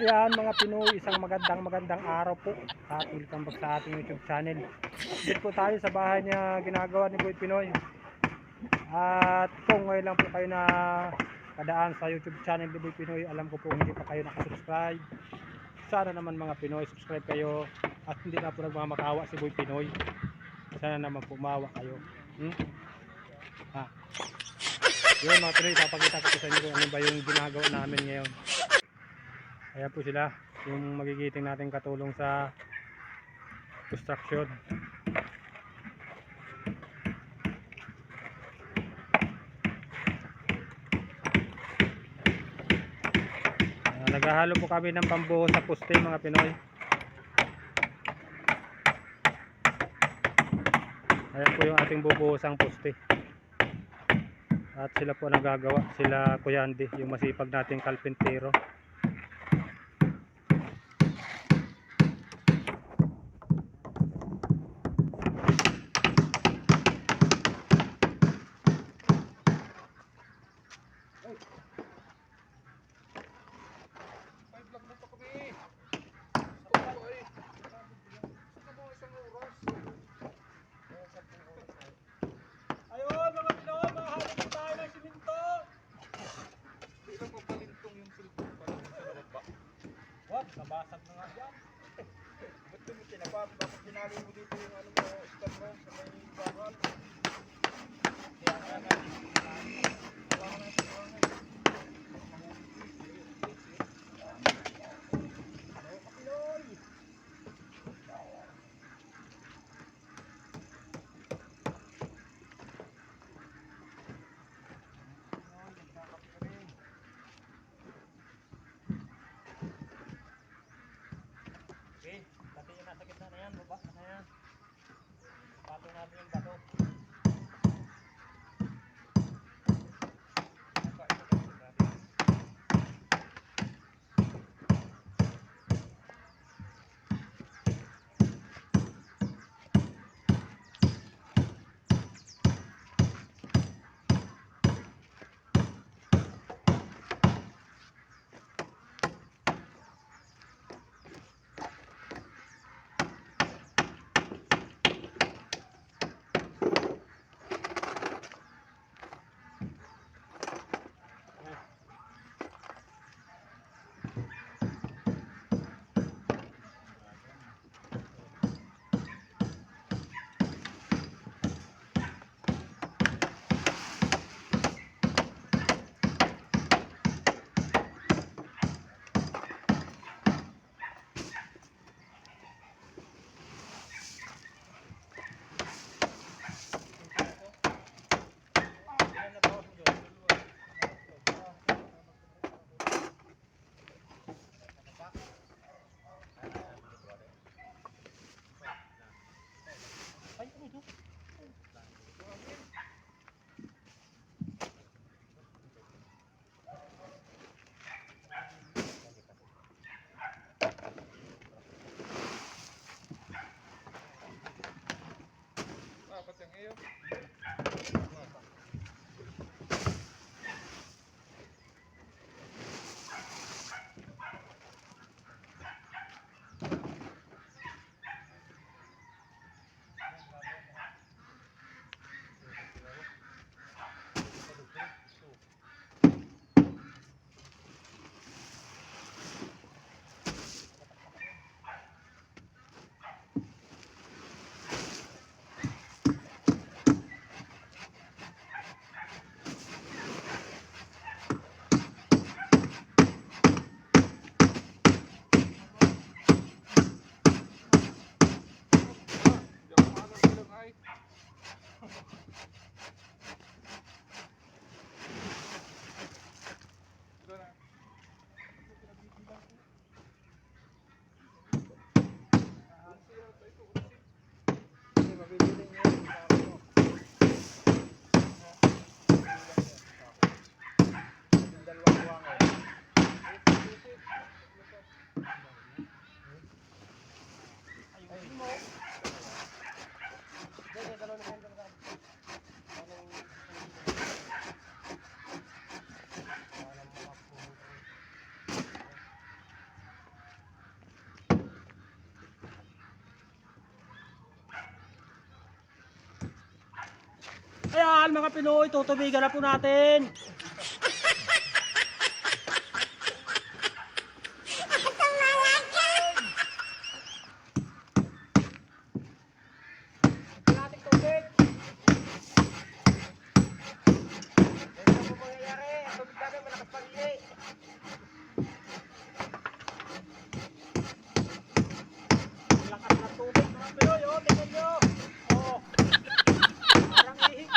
Ayan mga Pinoy, isang magandang magandang araw po at welcome back sa ating YouTube channel. Dito po tayo sa bahay niya ginagawa ni Boy Pinoy. At kung ngayon lang po kayo na kadaan sa YouTube channel ni Boy Pinoy, alam ko po hindi pa kayo nakasubscribe. Sana naman mga Pinoy, subscribe kayo at hindi na po nagmamakawa si Boy Pinoy. Sana naman pumawa kayo. Hmm? Ha. Yun mga Pinoy, papakita ko po sa inyo kung ano ba yung ginagawa namin ngayon. Ayan po sila, yung magigiting natin katulong sa construction. Ayan, naghahalo po kami ng bambuo sa poste mga Pinoy. Ayan po yung ating bubuhosang poste. At sila po nagagawa, sila Kuya Andy, yung masipag nating kalpentero. Ayun mga Pinoy, mahanap po tayo ng siminto. What? Nabasag na nga dyan. Ba't mo tinapa? Bakit sinali mo dito yung ano mo, stand mo sa may bakal? Kaya nga nga. Okay, Patong natin yung bato. you. mabibili niya. Ayan mga Pinoy, tutubigan na po natin. Nating tubig. Ano po mangyayari? Ang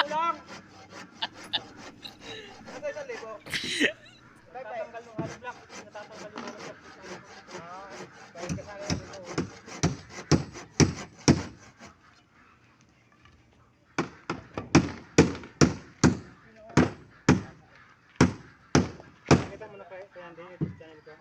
Kulang. Ano sa libo? Tatanggal ng halo block. Tatanggal ng halo block. Ah, dahil kasama yung libo. Kita mo na kaya, kaya hindi, channel ko.